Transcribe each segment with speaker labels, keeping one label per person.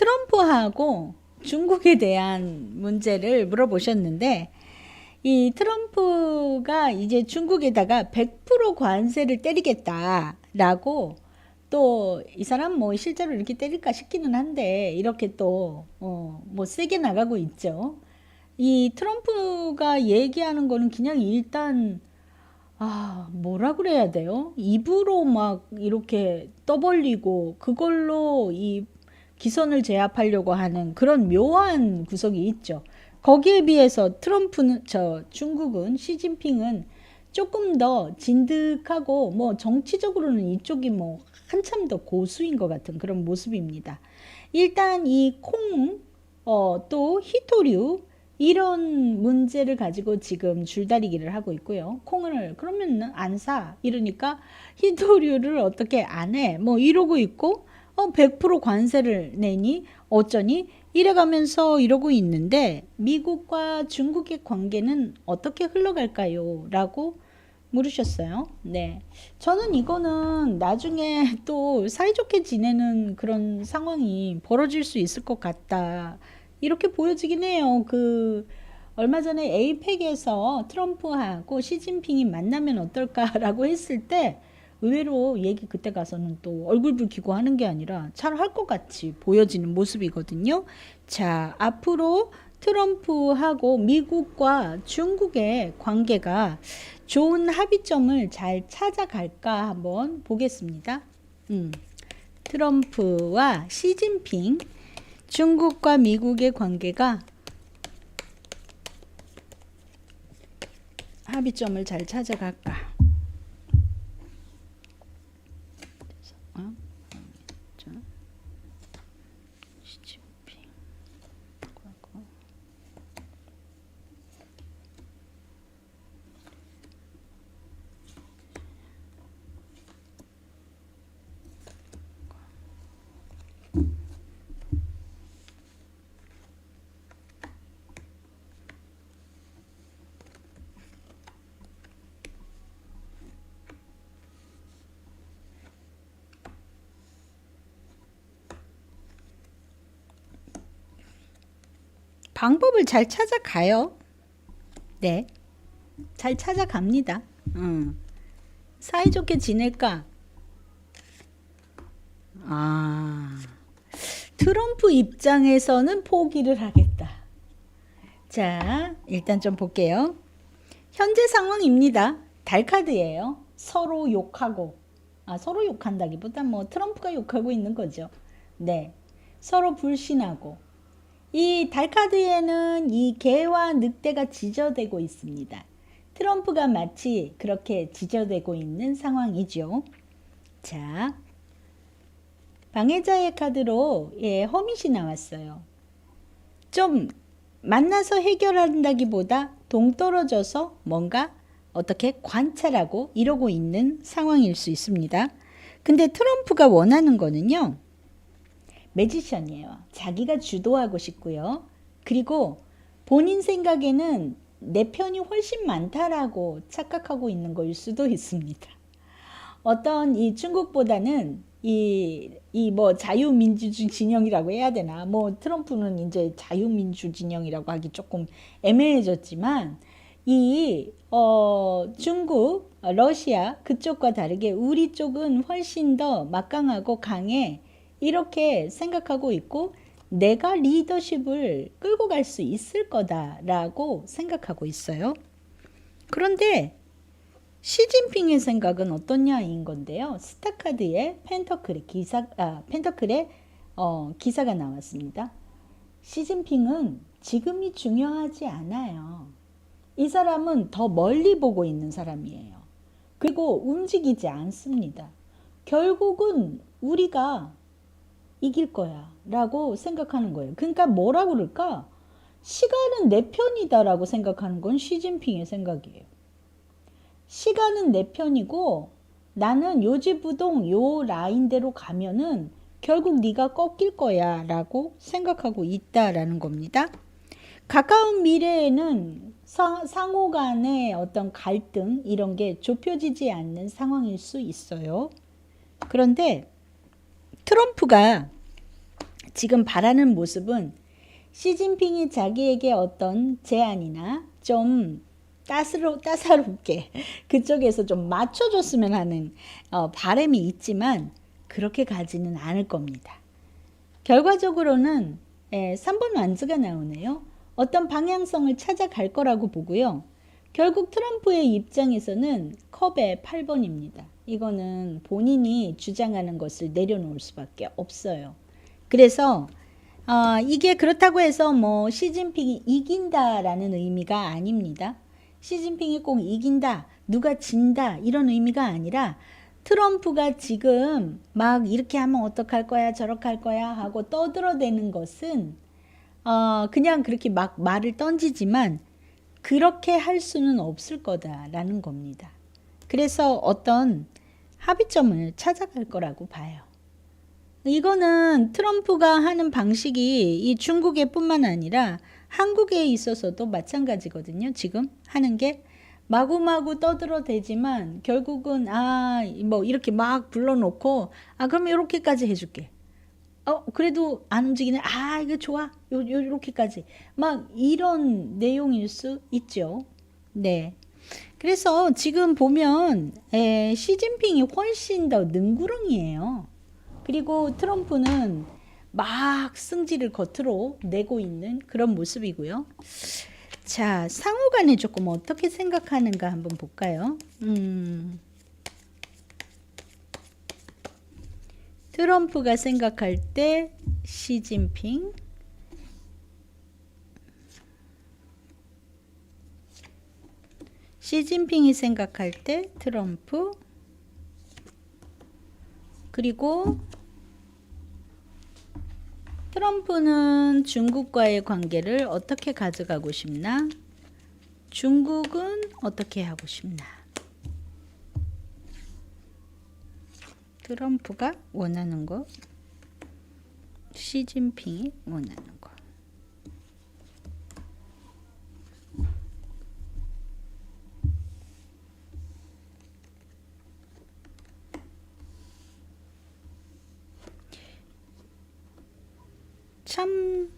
Speaker 1: 트럼프하고 중국에 대한 문제를 물어보셨는데 이 트럼프가 이제 중국에다가 100% 관세를 때리겠다라고 또 이 사람 뭐 실제로 이렇게 때릴까 싶기는 한데 이렇게 또어뭐 세게 나가고 있죠. 이 트럼프가 얘기하는 거는 그냥 일단 아, 뭐라 그래야 돼요? 입으로 막 이렇게 떠벌리고 그걸로 이 기선을 제압하려고 하는 그런 묘한 구석이 있죠. 거기에 비해서 트럼프는 저 중국은 시진핑은 조금 더 진득하고 뭐 정치적으로는 이쪽이 뭐 한참 더 고수인 것 같은 그런 모습입니다. 일단 이 콩, 어, 또 히토류 이런 문제를 가지고 지금 줄다리기를 하고 있고요. 콩을 그러면 안 사. 이러니까 히토류를 어떻게 안 해. 뭐 이러고 있고 어, 100% 관세를 내니 어쩌니 이래가면서 이러고 있는데 미국과 중국의 관계는 어떻게 흘러갈까요? 라고 물으셨어요. 네. 저는 이거는 나중에 또 사이좋게 지내는 그런 상황이 벌어질 수 있을 것 같다. 이렇게 보여지긴 해요. 그 얼마 전에 에이펙에서 트럼프하고 시진핑이 만나면 어떨까라고 했을 때 의외로 얘기 그때 가서는 또 얼굴 붉히고 하는 게 아니라 잘 할 것 같이 보여지는 모습이거든요. 자, 앞으로 트럼프하고 미국과 중국의 관계가 좋은 합의점을 잘 찾아갈까 한번 보겠습니다. 음, 트럼프와 시진핑, 중국과 미국의 관계가 합의점을 잘 찾아갈까? 방법을 잘 찾아가요. 네. 잘 찾아갑니다. 음. 사이좋게 지낼까? 아. 트럼프 입장에서는 포기를 하겠다. 자, 일단 좀 볼게요. 현재 상황입니다. 달카드예요. 서로 욕하고, 아, 서로 욕한다기보다 뭐 트럼프가 욕하고 있는 거죠. 네. 서로 불신하고, 이 달카드에는 이 개와 늑대가 지저대고 있습니다. 트럼프가 마치 그렇게 지저대고 있는 상황이죠. 자, 방해자의 카드로 예, 허밋이 나왔어요. 좀 만나서 해결한다기보다 동떨어져서 뭔가 어떻게 관찰하고 이러고 있는 상황일 수 있습니다. 근데 트럼프가 원하는 거는요. 매지션이에요. 자기가 주도하고 싶고요. 그리고 본인 생각에는 내 편이 훨씬 많다라고 착각하고 있는 거일 수도 있습니다. 어떤 이 중국보다는 이, 이 뭐 자유민주주 진영이라고 해야 되나. 뭐 트럼프는 이제 자유민주 진영이라고 하기 조금 애매해졌지만 이, 어, 중국, 러시아 그쪽과 다르게 우리 쪽은 훨씬 더 막강하고 강해 이렇게 생각하고 있고 내가 리더십을 끌고 갈 수 있을 거다라고 생각하고 있어요. 그런데 시진핑의 생각은 어떠냐인 건데요. 스타카드의 펜터클의 기사 아 펜터클의 어, 기사가 나왔습니다. 시진핑은 지금이 중요하지 않아요. 이 사람은 더 멀리 보고 있는 사람이에요. 그리고 움직이지 않습니다. 결국은 우리가 이길 거야 라고 생각하는 거예요. 그러니까 뭐라 그럴까? 시간은 내 편이다 라고 생각하는 건 시진핑의 생각이에요. 시간은 내 편이고 나는 요지부동 요 라인대로 가면은 결국 네가 꺾일 거야 라고 생각하고 있다라는 겁니다. 가까운 미래에는 사, 상호 간의 어떤 갈등 이런 게 좁혀지지 않는 상황일 수 있어요. 그런데 트럼프가 지금 바라는 모습은 시진핑이 자기에게 어떤 제안이나 좀 따스로, 따사롭게 그쪽에서 좀 맞춰줬으면 하는 어, 바람이 있지만 그렇게 가지는 않을 겁니다. 결과적으로는 예, 3번 완즈가 나오네요. 어떤 방향성을 찾아갈 거라고 보고요. 결국 트럼프의 입장에서는 컵의 8번입니다. 이거는 본인이 주장하는 것을 내려놓을 수밖에 없어요. 그래서 어, 이게 그렇다고 해서 뭐 시진핑이 이긴다라는 의미가 아닙니다. 시진핑이 꼭 이긴다, 누가 진다 이런 의미가 아니라 트럼프가 지금 막 이렇게 하면 어떡할 거야, 저렇게 할 거야 하고 떠들어대는 것은 어, 그냥 그렇게 막 말을 던지지만 그렇게 할 수는 없을 거다라는 겁니다. 그래서 어떤 합의점을 찾아갈 거라고 봐요. 이거는 트럼프가 하는 방식이 이 중국에 뿐만 아니라 한국에 있어서도 마찬가지거든요. 지금 하는 게 마구마구 떠들어대지만 결국은 아 뭐 이렇게 막 불러놓고 아 그럼 이렇게까지 해줄게. 어 그래도 안 움직이네. 아 이거 좋아. 요, 요 이렇게까지 막 이런 내용일 수 있죠. 네. 그래서 지금 보면 에, 시진핑이 훨씬 더 능구렁이에요. 그리고 트럼프는 막 승질을 겉으로 내고 있는 그런 모습이고요. 자, 상호 간에 조금 어떻게 생각하는가 한번 볼까요? 음. 트럼프가 생각할 때 시진핑 시진핑이 생각할 때 트럼프 그리고 트럼프는 중국과의 관계를 어떻게 가져가고 싶나? 중국은 어떻게 하고 싶나? 트럼프가 원하는 거, 시진핑이 원하는 거. 참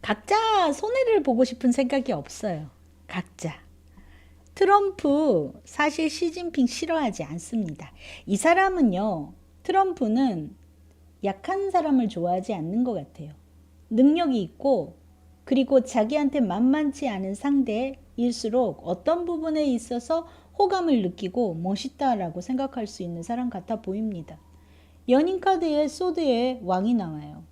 Speaker 1: 각자 손해를 보고 싶은 생각이 없어요. 각자. 트럼프 사실 시진핑 싫어하지 않습니다. 이 사람은요. 트럼프는 약한 사람을 좋아하지 않는 것 같아요. 능력이 있고 그리고 자기한테 만만치 않은 상대일수록 어떤 부분에 있어서 호감을 느끼고 멋있다라고 생각할 수 있는 사람 같아 보입니다. 연인 카드에 소드의 왕이 나와요.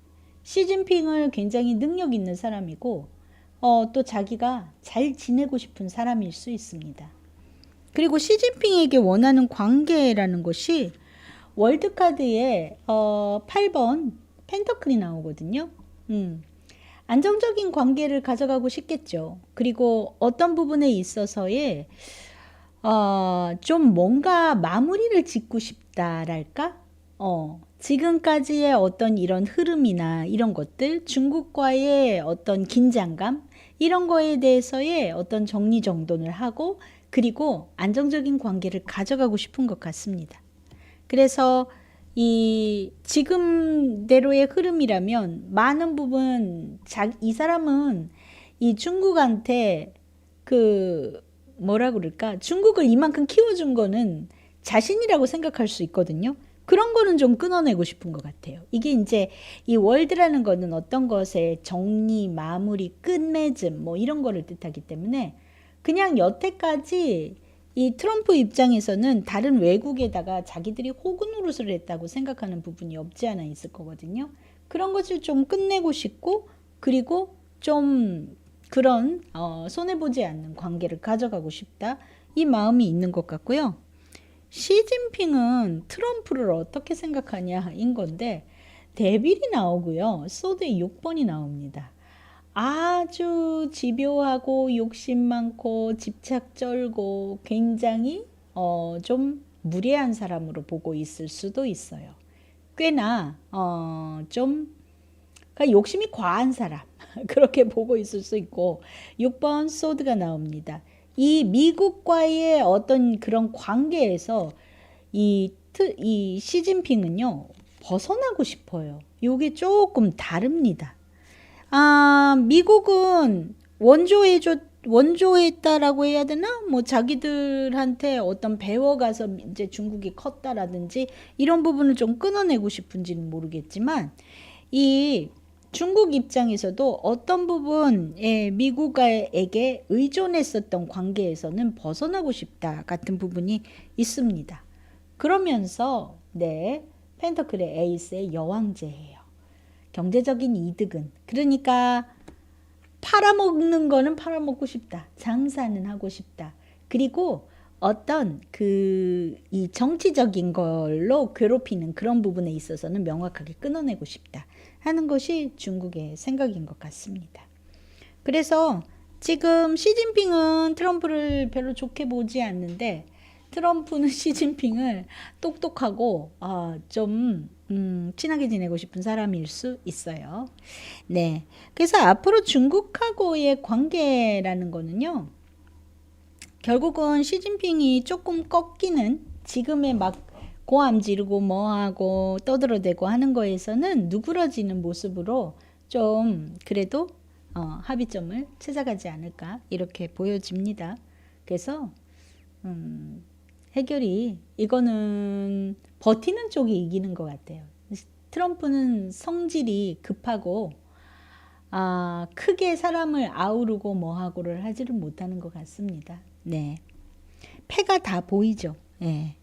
Speaker 1: 시진핑을 굉장히 능력 있는 사람이고 어, 또 자기가 잘 지내고 싶은 사람일 수 있습니다. 그리고 시진핑에게 원하는 관계라는 것이 월드카드에 어, 8번 펜터클이 나오거든요. 음. 안정적인 관계를 가져가고 싶겠죠. 그리고 어떤 부분에 있어서의 어, 좀 뭔가 마무리를 짓고 싶다랄까? 어, 지금까지의 어떤 이런 흐름이나 이런 것들, 중국과의 어떤 긴장감, 이런 거에 대해서의 어떤 정리정돈을 하고, 그리고 안정적인 관계를 가져가고 싶은 것 같습니다. 그래서 이 지금대로의 흐름이라면 많은 부분 자, 이 사람은 이 중국한테 그 뭐라 그럴까 중국을 이만큼 키워준 거는 자신이라고 생각할 수 있거든요. 그런 거는 좀 끊어내고 싶은 것 같아요. 이게 이제 이 월드라는 거는 어떤 것의 정리, 마무리, 끝맺음 뭐 이런 거를 뜻하기 때문에 그냥 여태까지 이 트럼프 입장에서는 다른 외국에다가 자기들이 호구 노릇을 했다고 생각하는 부분이 없지 않아 있을 거거든요. 그런 것을 좀 끝내고 싶고 그리고 좀 그런 어, 손해보지 않는 관계를 가져가고 싶다. 이 마음이 있는 것 같고요. 시진핑은 트럼프를 어떻게 생각하냐인 건데 데빌이 나오고요. 소드의 6번이 나옵니다. 아주 집요하고 욕심 많고 집착 쩔고 굉장히 어, 좀 무례한 사람으로 보고 있을 수도 있어요. 꽤나 어, 좀 그러니까 욕심이 과한 사람 그렇게 보고 있을 수 있고 6번 소드가 나옵니다. 이 미국과의 어떤 그런 관계에서 이, 트, 이 시진핑은요, 벗어나고 싶어요. 요게 조금 다릅니다. 아, 미국은 원조해줘, 원조했다라고 해야 되나? 뭐 자기들한테 어떤 배워가서 이제 중국이 컸다라든지 이런 부분을 좀 끊어내고 싶은지는 모르겠지만 이 중국 입장에서도 어떤 부분에 미국에게 의존했었던 관계에서는 벗어나고 싶다 같은 부분이 있습니다. 그러면서 네 펜터클의 에이스의 여왕제예요. 경제적인 이득은 그러니까 팔아먹는 거는 팔아먹고 싶다. 장사는 하고 싶다. 그리고 어떤 그 이 정치적인 걸로 괴롭히는 그런 부분에 있어서는 명확하게 끊어내고 싶다 하는 것이 중국의 생각인 것 같습니다. 그래서 지금 시진핑은 트럼프를 별로 좋게 보지 않는데 트럼프는 시진핑을 똑똑하고 어, 좀 음, 친하게 지내고 싶은 사람일 수 있어요. 네. 그래서 앞으로 중국하고의 관계라는 거는요. 결국은 시진핑이 조금 꺾이는 지금의 막 고함 지르고 뭐하고 떠들어대고 하는 거에서는 누그러지는 모습으로 좀 그래도 어, 합의점을 찾아가지 않을까 이렇게 보여집니다. 그래서 음, 해결이 이거는 버티는 쪽이 이기는 것 같아요. 트럼프는 성질이 급하고 아, 크게 사람을 아우르고 뭐하고를 하지를 못하는 것 같습니다. 네. 패가 다 보이죠. 예.